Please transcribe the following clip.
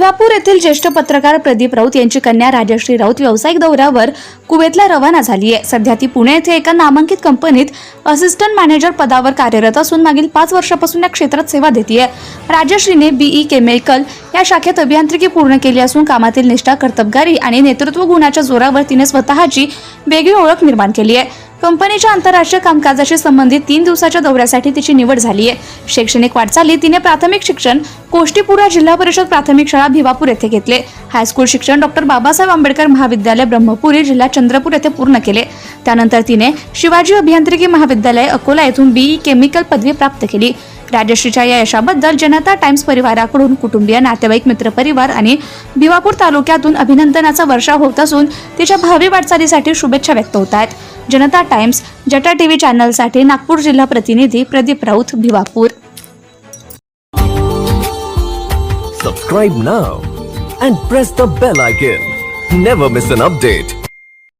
दिवापूर येथील ज्येष्ठ पत्रकार प्रदीप राऊत यांची कन्या राजश्री राऊत व्यावसायिक दौऱ्यावर कुवेतला रवाना झाली आहे. सध्या ती पुणे येथे एका नामांकित कंपनीत असिस्टंट मॅनेजर पदावर कार्यरत असून मागील पाच वर्षापासून या क्षेत्रात सेवा देते राजश्रीने बीई केमिकल या शाखेत अभियांत्रिकी पूर्ण केली असून कामातील निष्ठा कर्तबगारी आणि नेतृत्व गुणाच्या जोरावर तिने स्वतःची वेगळी ओळख निर्माण केली आहे. कंपनीच्या आंतरराष्ट्रीय कामकाजाशी संबंधित तीन दिवसाच्या दौऱ्यासाठी तिची निवड झाली आहे. शैक्षणिक वाटचाली तिने प्राथमिक शिक्षण कोष्टीपुरा जिल्हा परिषद प्राथमिक शाळा भिवापूर येथे घेतले. हायस्कूल शिक्षण डॉक्टर बाबासाहेब आंबेडकर महाविद्यालय ब्रह्मपुरी जिल्हा चंद्रपूर येथे पूर्ण केले. त्यानंतर तिने शिवाजी अभियांत्रिकी महाविद्यालय अकोला येथून बीई केमिकल पदवी प्राप्त केली. राजश्रीच्या या यशाबद्दल जनता टाइम्स परिवाराकडून कुटुंबीय नातेवाईक मित्रपरिवार आणि भिवापूर तालुक्यातून अभिनंदनाचा वर्षा होत असून तिच्या भावी वाटचालीसाठी शुभेच्छा व्यक्त होत आहेत जनता टाइम्स जटा टीव्ही चॅनलसाठी नागपूर जिल्हा प्रतिनिधी Pradeep Raut Bhiwapur Subscribe now and press the bell icon. Never miss an update.